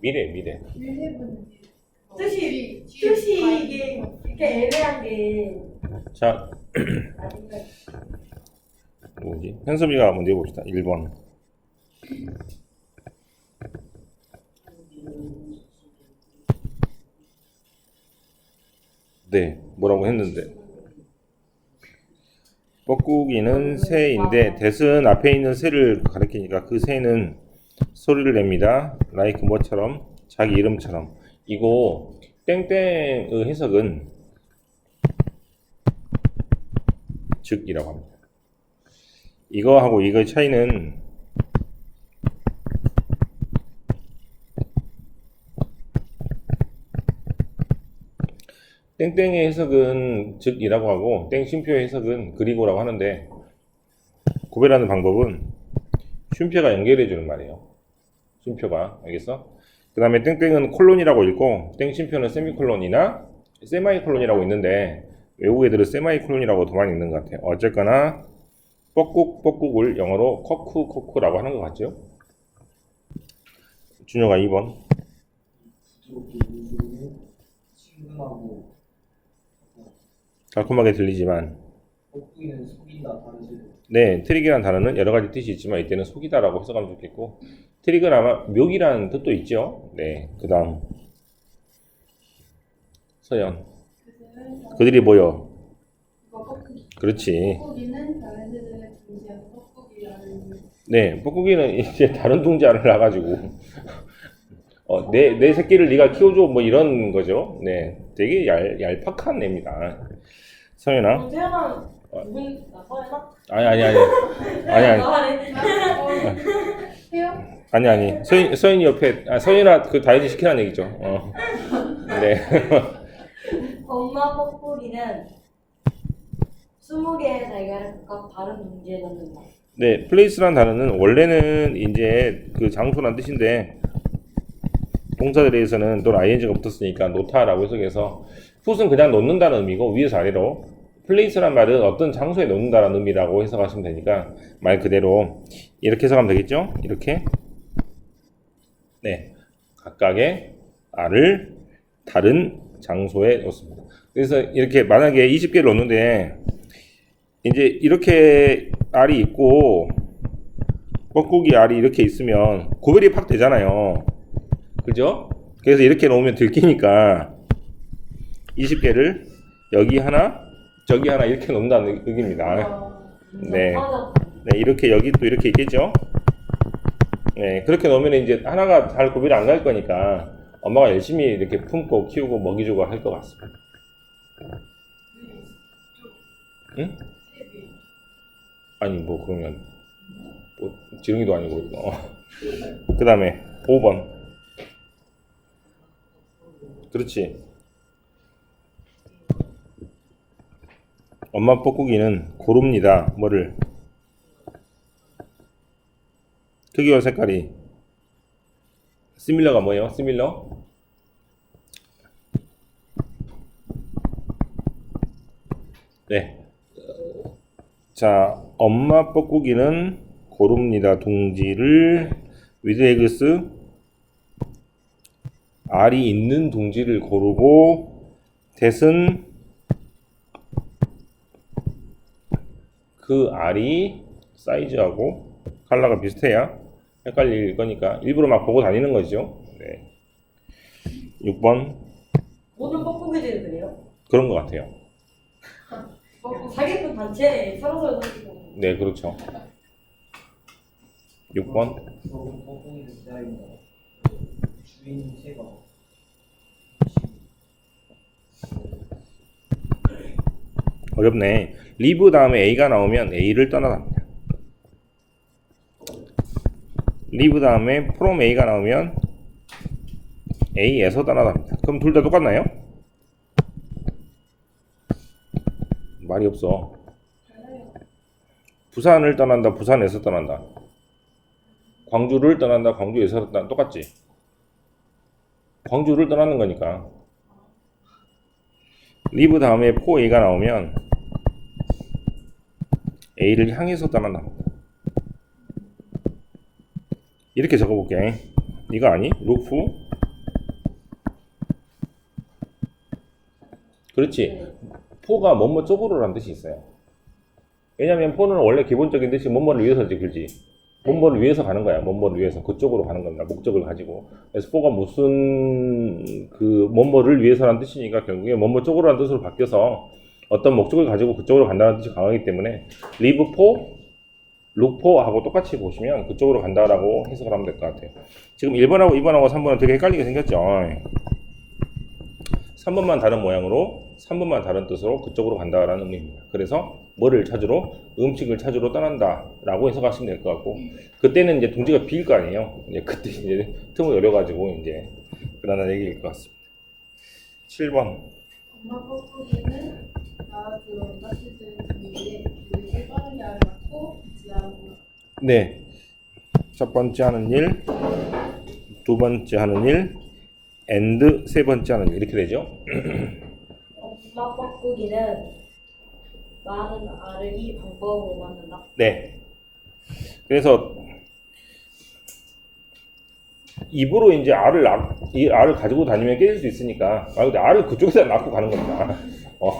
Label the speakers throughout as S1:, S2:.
S1: 미래 미래.
S2: 뜻이 뜻이 이게 이렇게 애매한 게
S1: 자
S2: 아닌가.
S1: 뭐지? 현섭이가 먼저 해봅시다. 1번. 네, 뭐라고 했는데. 뻐꾸기는 새인데 대은 앞에 있는 새를 가리키니까 그 새는 소리를 냅니다. 라이크 뭐처럼 자기 이름처럼. 이거 땡땡의 해석은 즉이라고 합니다. 이거하고 이거의 차이는 땡땡의 해석은 즉이라고 하고 땡쉼표의 해석은 그리고라고 하는데 구별하는 방법은 쉼표가 연결해 주는 말이에요. 쉼표가 알겠어? 그 다음에 땡땡은 콜론이라고 읽고 땡쉼표는 세미콜론이나 세마이콜론이라고 있는데 외국 애들은 세마이콜론이라고 더 많이 읽는 것 같아요. 어쨌거나 뻐꾹 뻐꾹을 영어로 커쿠 커쿠라고 하는 것 같죠? 준혁아 2번
S3: 부드럽게 우주는 친근하고
S1: 달콤하게 들리지만 네 트릭이라는 단어는 여러 가지 뜻이 있지만 이때는 속이다라고 해석하면 좋겠고 트릭은 아마 묘기라는 뜻도 있죠. 네 그 다음 서연 그들이 모여 그렇지 네, 뻐꾸기는 이제 다른 동자를 낳아가지고 어, 내, 내 새끼를 네가 키워줘 뭐 이런 거죠. 네, 되게 얄, 얄팍한 애입니다. 서연아?
S2: 누군 나?
S1: 아니 아니 아니 아니 아니.
S4: 해요?
S1: 아니 아니 서인 서인이 옆에 아, 서연아 그 다이어트 시키라는 얘기죠. 어. 네,
S2: 엄마 뻐꾸리는 20개의 달걀을 각각 다른 둥지에 넣는다.
S1: 네 플레이스란 단어는 원래는 이제 그 장소란 뜻인데 동사들에서는 또 ing가 붙었으니까 놓다라고 해석해서 풋은 그냥 놓는다는 의미고 위에서 아래로 플레이스란 말은 어떤 장소에 놓는다는 의미라고 해석하시면 되니까 말 그대로 이렇게 해석하면 되겠죠? 이렇게 네 각각의 알을 다른 장소에 놓습니다. 그래서 이렇게 만약에 20개를 놓는데 이제 이렇게 알이 있고 뻐꾸기 알이 이렇게 있으면 구별이 팍 되잖아요. 그죠? 그래서 이렇게 놓으면 들키니까 20개를 여기 하나, 저기 하나 이렇게 놓는다는 의기입니다. 네.
S2: 맞아.
S1: 네, 이렇게 여기 또 이렇게 있겠죠? 네, 그렇게 놓으면 이제 하나가 잘 구별이 안 갈 거니까 엄마가 열심히 이렇게 품고 키우고 먹이 주고 할 것 같습니다. 응? 아니, 뭐, 그러면, 뭐, 지렁이도 아니고, 어. 그 다음에, 5번. 그렇지. 엄마 뻐꾸기는 고릅니다. 뭐를? 크기와 색깔이. 시밀러가 뭐예요? 시밀러? 네. 자, 엄마 뻐꾸기는 고릅니다. 둥지를 with eggs 알이 있는 둥지를 고르고 대은 그 알이 사이즈하고 컬러가 비슷해야 헷갈릴 거니까 일부러 막 보고 다니는 거죠. 네. 6번
S2: 모든 뻐꾸기들이 그래요?
S1: 그런 것 같아요.
S2: 사기꾼 단체에 서로서로 사기꾼.
S1: 네, 그렇죠. 6번
S3: 부드러운 뻐꾸기를 기다린다 주인 새가
S1: 어렵네. 리브 다음에 A가 나오면 A를 떠나갑니다. 리브 다음에 from A가 나오면 A에서 떠나갑니다. 그럼 둘 다 똑같나요? 말이 없어. 부산을 떠난다, 부산에서 떠난다. 광주를 떠난다, 광주에서 떠난다. 똑같지? 광주를 떠나는 거니까. 리브 다음에 for A가 나오면 A를 향해서 떠난답니다. 이렇게 적어볼게. 이거 아니? 루프 그렇지. 포가 뭐뭐 쪽으로라는 뜻이 있어요. 왜냐면 하 포는 원래 기본적인 뜻이 뭐뭐를 위해서 지글지 뭔뭐를 위해서 가는 거야. 뭔뭐를 위해서 그쪽으로 가는 겁니다. 목적을 가지고. 그래서 포가 무슨 그 뭔뭐를 위해서라는 뜻이니까 결국에 뭔뭐 쪽으로라는 뜻으로 바뀌어서 어떤 목적을 가지고 그쪽으로 간다는 뜻이 강하기 때문에 리브 포, 룩 포하고 똑같이 보시면 그쪽으로 간다라고 해석을 하면 될 것 같아요. 지금 1번하고 2번하고 3번은 되게 헷갈리게 생겼죠. 3번만 다른 모양으로 3번만 다른 뜻으로 그쪽으로 간다라는 의미입니다. 그래서 뭐를 찾으러 음식을 찾으러 떠난다라고 해석하시면 될 것 같고 그때는 이제 동지가 비일 거 아니에요. 이제 그때 이제 틈을 노려가지고 이제 그러는 얘기일 것 같습니다. 7번
S4: 엄마
S1: 네. 첫 번째 하는 일, 두 번째 하는 일, and 세 번째 하는 일 이렇게 되죠.
S2: 엄마 뻐꾸기는 많은 알을 이 방법으로 만든다.
S1: 네. 그래서 입으로 이제 알을 낳, 이 알을 가지고 다니면 깨질 수 있으니까 아 근데 알을 그쪽에다 낳고 가는 겁니다. 어.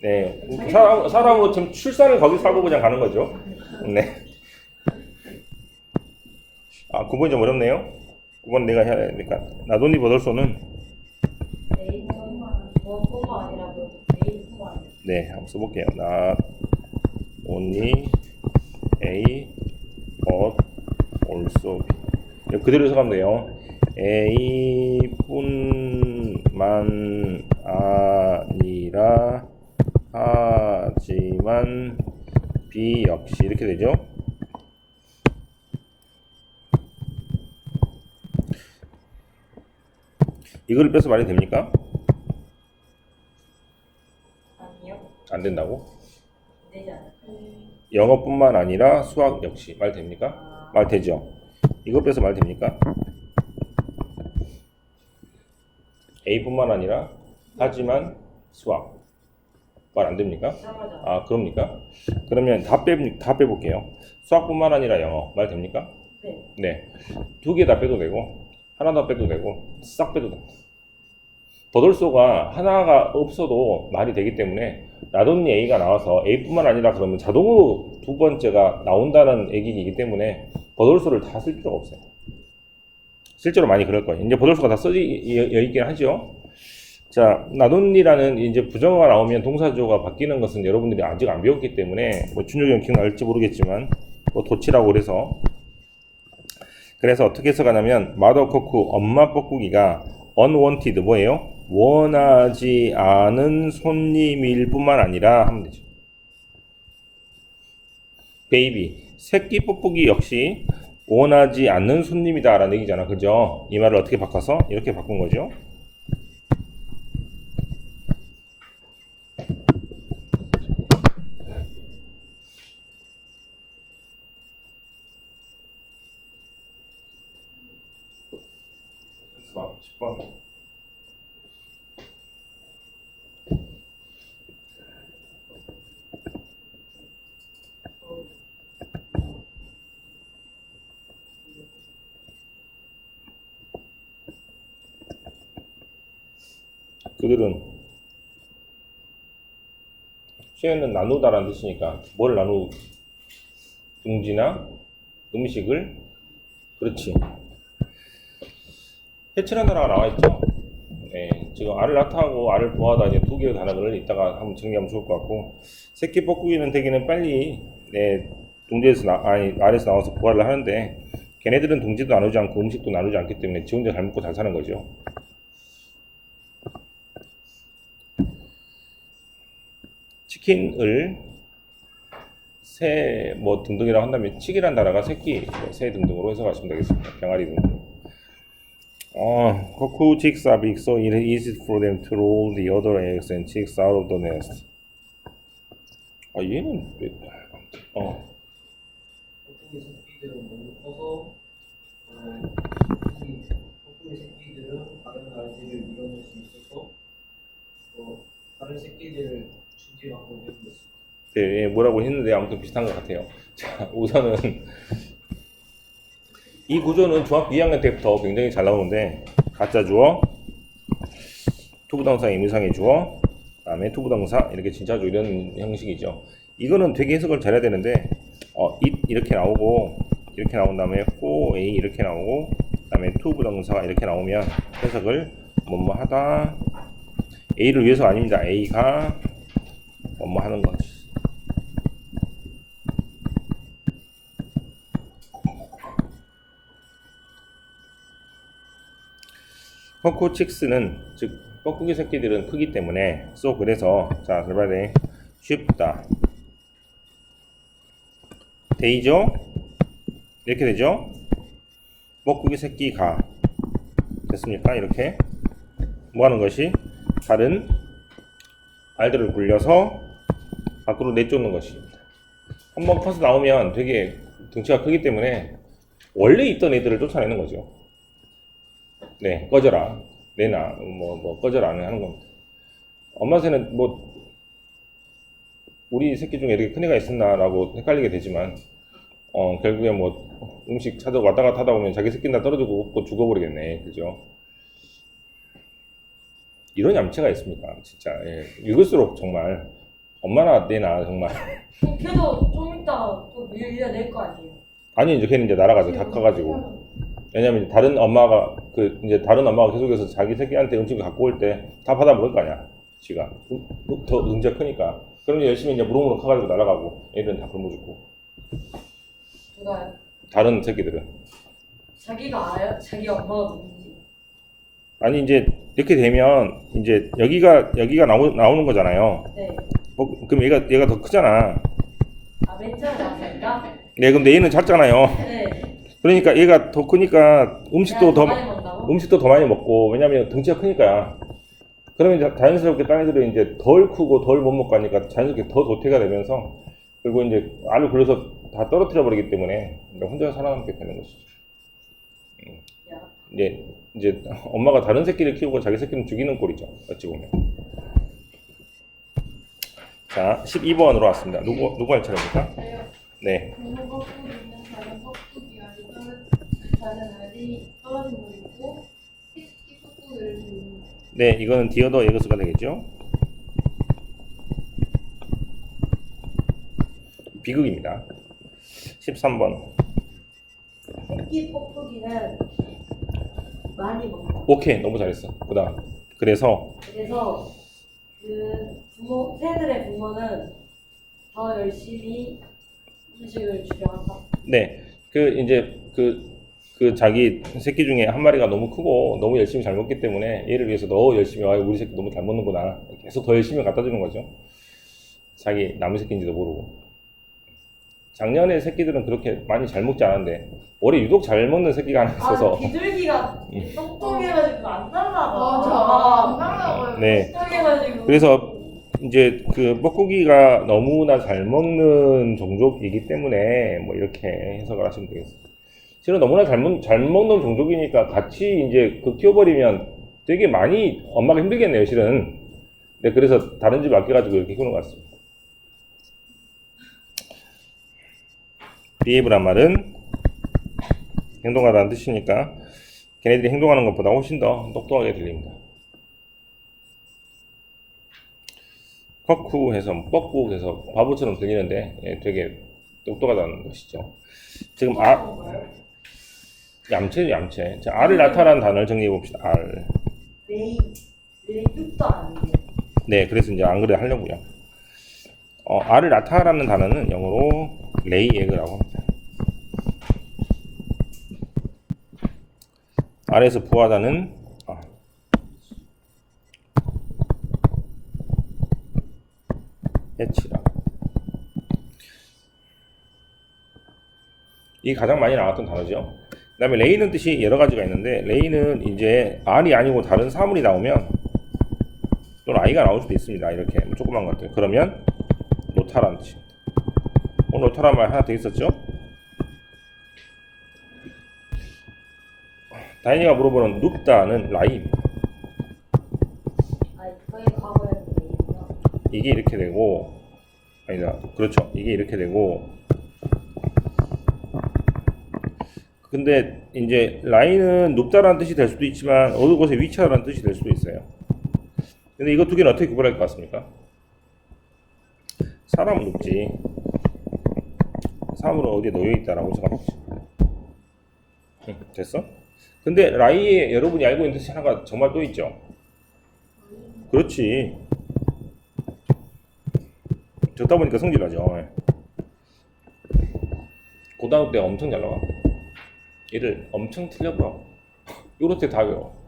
S1: 네. 사람 사람으로 지금 출산을 거기서 하고 그냥 가는 거죠. 네. 아 9번이 좀 어렵네요. 9번 내가 해야 되니까 나돈니 버덜소는 뭐네 한번 써볼게요. 나 only a but also b 그대로 해석하면 돼요. a뿐만 아 니라 하지만 b 역시 이렇게 되죠. 이걸 빼서 말이 됩니까?
S2: 아니요.
S1: 안 된다고?
S2: 되지 않아요.
S1: 영어뿐만 아니라 수학 역시 말 됩니까?
S2: 아,
S1: 말 되죠. 이거 빼서 말 됩니까? A뿐만 아니라 하지만 수학 말 안 됩니까? 아 그럽니까? 그러면 다 빼, 다 빼볼게요. 수학뿐만 아니라 영어 말 됩니까?
S2: 네.
S1: 네. 두 개 다 빼도 되고 하나 다 빼도 되고 싹 빼도 됩니다. 버돌소가 하나가 없어도 말이 되기 때문에 나돈니 A가 나와서 A뿐만 아니라 그러면 자동으로 두 번째가 나온다는 얘기이기 때문에 버돌소를 다 쓸 필요가 없어요. 실제로 많이 그럴 거예요. 이제 버돌소가 다 써져 있긴 하죠. 자, 나돈니라는 이제 부정어가 나오면 동사조가 바뀌는 것은 여러분들이 아직 안 배웠기 때문에 뭐 준혁이 형 기억날지 모르겠지만 뭐 도치라고 그래서 그래서 어떻게 해석하냐면 마더 코쿠 엄마 뻐꾸기가 unwanted 뭐예요? 원하지 않은 손님일 뿐만 아니라 하면 되죠. 베이비 새끼 뻐꾸기 역시 원하지 않는 손님이다라는 얘기잖아. 그죠? 이 말을 어떻게 바꿔서 이렇게 바꾼 거죠. 봐, 10번. 그들은 쉐어는 나누다라는 뜻이니까 뭘 나누 둥지나 음식을 그렇지 해치는 단어가 나와 있죠. 네, 지금 알을 낳다하고 알을 부하다 이제 두 개의 단어를 이따가 한번 정리하면 좋을 것 같고 새끼 뻐꾸기는 대개는 빨리 네, 동지에서 나, 아니 알에서 나와서 부화를 하는데 걔네들은 동지도 나누지 않고 음식도 나누지 않기 때문에 지 혼자 잘 먹고 잘 사는 거죠. 치킨을 새 뭐 등등이라고 한다면 치기란 단어가 새끼, 뭐새 등등으로 해석하시면 되겠습니다. 병아리 등등. 어, cockroach chicks are big, so it is easy for them to roll the other eggs and chicks out of the nest. 아, 얘는 왜, 어,
S3: 뻐꾸기 새끼들은 너무 커서 어, 뻐꾸기, 뻐꾸기 새끼들은 다른 알들을 밀어낼 수 있어서 어, 다른 새끼들을 중지하고 내고 있습니다.
S1: 네, 예, 뭐라고 했는데 아무튼 비슷한 것 같아요. 자, 우선은 이 구조는 중학교 2학년 때부터 굉장히 잘 나오는데 가짜 주어 투부동사의 의미상의 주어, 그다음에 투부동사 이렇게 진짜죠 이런 형식이죠. 이거는 되게 해석을 잘해야 되는데 어, it 이렇게 나오고 이렇게 나온 다음에 for a 이렇게 나오고 그다음에 투부동사가 이렇게 나오면 해석을 뭐뭐 하다 a를 위해서 아닙니다. a가 뭐뭐 하는 것. 허코칙스는 즉 뻐꾸기 새끼들은 크기 때문에 쏘 그래서 자 설발에 쉽다. 데이죠? 이렇게 되죠? 뻐꾸기 새끼가 됐습니까? 이렇게? 뭐 하는 것이 다른 알들을 굴려서 밖으로 내쫓는 것입니다 한번 커서 나오면 되게 등치가 크기 때문에 원래 있던 애들을 쫓아내는 거죠 네, 꺼져라. 내놔. 뭐, 뭐, 꺼져라는 하는 겁니다. 엄마 새는 뭐, 우리 새끼 중에 이렇게 큰 애가 있었나라고 헷갈리게 되지만, 어, 결국에 뭐, 음식 찾아 왔다 갔다 하다 보면 자기 새끼 다 떨어지고 죽어버리겠네. 그죠? 이런 얌체가 있습니까? 진짜. 예. 읽을수록 정말, 엄마나 내나 정말.
S2: 어, 걔도 좀 이따 또 밀려낼 거 아니에요.
S1: 아니, 이제 걔는 이제 날아가죠. 다 커가지고. 왜냐면 다른 엄마가 그 이제 다른 엄마가 계속해서 자기 새끼한테 음식을 갖고 올 때 다 받아 먹을 거 아니야 지가 음, 더 응자 크니까 그러면 열심히 이제 무럭무럭 커가지고 날아가고 애들은 다 굶어 죽고
S2: 누가요?
S1: 다른 새끼들은
S2: 자기가 알아요? 자기 엄마가 누군지.
S1: 아니 이제 이렇게 되면 이제 여기가 여기가 나오, 나오는 거잖아요
S2: 네.
S1: 뭐, 그럼 얘가 얘가 더 크잖아
S2: 아, 맨 처음에 나왔으니까?
S1: 네 근데 얘는 작잖아요
S2: 네.
S1: 그러니까 얘가 더 크니까 음식도 더
S2: 많이 먹는다고?
S1: 음식도 더 많이 먹고 왜냐면 등치가 크니까 그러면 이제 자연스럽게 딴 애들은 이제 덜 크고 덜 못 먹고 하니까 자연스럽게 더 도태가 되면서 그리고 이제 알을 굴려서 다 떨어뜨려 버리기 때문에 혼자 살아남게 되는 것이죠.
S2: 야.
S1: 이제 이제 엄마가 다른 새끼를 키우고 자기 새끼는 죽이는 꼴이죠. 어찌 보면. 자, 12번으로 왔습니다. 누구 누구 할 차례입니까? 네. 네, 이거는 디어더 에그스가 되겠죠. 비극입니다. 13번.
S2: 새끼 뽁뽁이는 많이 먹어.
S1: 오케이, 너무 잘했어. 그다음. 그래서
S2: 그래서 그 부모, 새들의 부모는 더 열심히 음식을 주려 한다.
S1: 네, 그 이제 그, 그 자기 새끼 중에 한 마리가 너무 크고 너무 열심히 잘 먹기 때문에 얘를 위해서 더 열심히 와 우리 새끼 너무 잘 먹는구나 계속 더 열심히 갖다 주는 거죠. 자기 남의 새끼인지도 모르고. 작년에 새끼들은 그렇게 많이 잘 먹지 않았는데 올해 유독 잘 먹는 새끼가 하나 있어서
S2: 아, 비둘기가
S1: 음.
S2: 똑똑해가지고 안 따라가.
S4: 맞아. 안 따라가요.
S1: 네.
S2: 똑똑해가지고.
S1: 그래서 이제 그 뻐꾸기가 너무나 잘 먹는 종족이기 때문에 뭐 이렇게 해석을 하시면 되겠습니다. 실은 너무나 잘, 먹, 잘 먹는 종족이니까 같이 이제 그 키워버리면 되게 많이 엄마가 힘들겠네요, 실은. 네, 그래서 다른 집 맡겨가지고 이렇게 키우는 것 같습니다. Behave란 말은 행동하다는 뜻이니까 걔네들이 행동하는 것보다 훨씬 더 똑똑하게 들립니다. 커쿠 해서 뻐꾸 해서 바보처럼 들리는데 예, 되게 똑똑하다는 것이죠. 지금 아 얌체죠 얌체. 자, 알을 낳다라는 단어를 정리해 봅시다. 알.
S2: 레이.
S1: 네, 그래서 이제 안 그래 하려고요. 어, 알을 낳다라는 단어는 영어로 레이 에그라고 합니다. 알에서 부하다는 아, 해치라. 이게 가장 많이 나왔던 단어죠. 그 다음에 레이는 뜻이 여러 가지가 있는데 레이는 이제 알이 아니고 다른 사물이 나오면 또는 아이가 나올 수도 있습니다. 이렇게 뭐 조그만 것들. 그러면 노타라는 뜻입니다. 오늘 노타란 말 하나 더 있었죠? 다인이가 물어보는 눕다는 라이입니다.
S2: 과거였는데.
S1: 이게 이렇게 되고 아니다. 그렇죠. 이게 이렇게 되고 근데 이제 라인은 눕다라는 뜻이 될 수도 있지만 어느 곳에 위치하라는 뜻이 될 수도 있어요. 근데 이거 두 개는 어떻게 구별할 것 같습니까? 사람은 높지. 사람은 어디에 놓여 있다라고 생각합시다. 응, 됐어? 근데 라이에 여러분이 알고 있는 뜻이 하나가 정말 또 있죠. 그렇지. 적다 보니까 성질나죠. 예. 고등학교 때 엄청 잘 나와. 얘를 엄청 틀려봐. 요렇게 다 외워.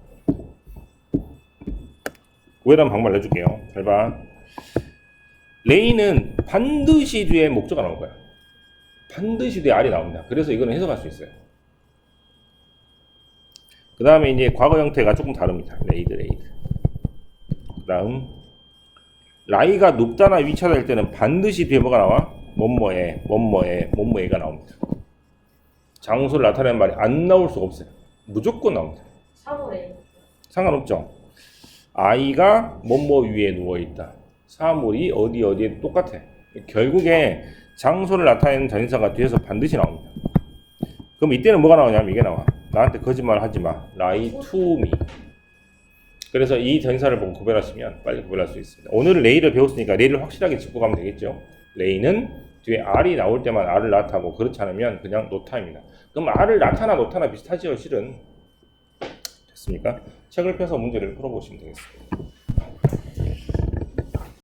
S1: 오해란 방말 내줄게요. 잘 봐. 레이는 반드시 뒤에 목적가 나올 거야. 반드시 뒤에 R이 나옵니다. 그래서 이거는 해석할 수 있어요. 그 다음에 이제 과거 형태가 조금 다릅니다. 레이드, 레이드. 그 다음, 라이가 높다나 할 때는 반드시 뒤에 뭐가 나와? 뭐뭐에, 뭐뭐에, 뭐뭐에가 나옵니다. 장소를 나타내는 말이 안 나올 수가 없어요. 무조건 나옵니다.
S2: 사물에
S1: 상관없죠. 아이가 뭐뭐 위에 누워 있다. 사물이 어디 어디에 똑같아. 결국에 장소를 나타내는 전인사가 뒤에서 반드시 나옵니다. 그럼 이때는 뭐가 나오냐면 이게 나와. 나한테 거짓말 하지 마. to me. 그래서 이 전사를 보고 구별하시면 빨리 구별할 수 있습니다. 오늘은 레이를 배웠으니까 레이를 확실하게 짚고 가면 되겠죠. 레이는 뒤에 R이 나올 때만 R을 나타하고 그렇지 않으면 그냥 노타입니다. 그럼 R을 나타나 노타나 비슷하지요, 실은. 됐습니까? 책을 펴서 문제를 풀어보시면 되겠습니다.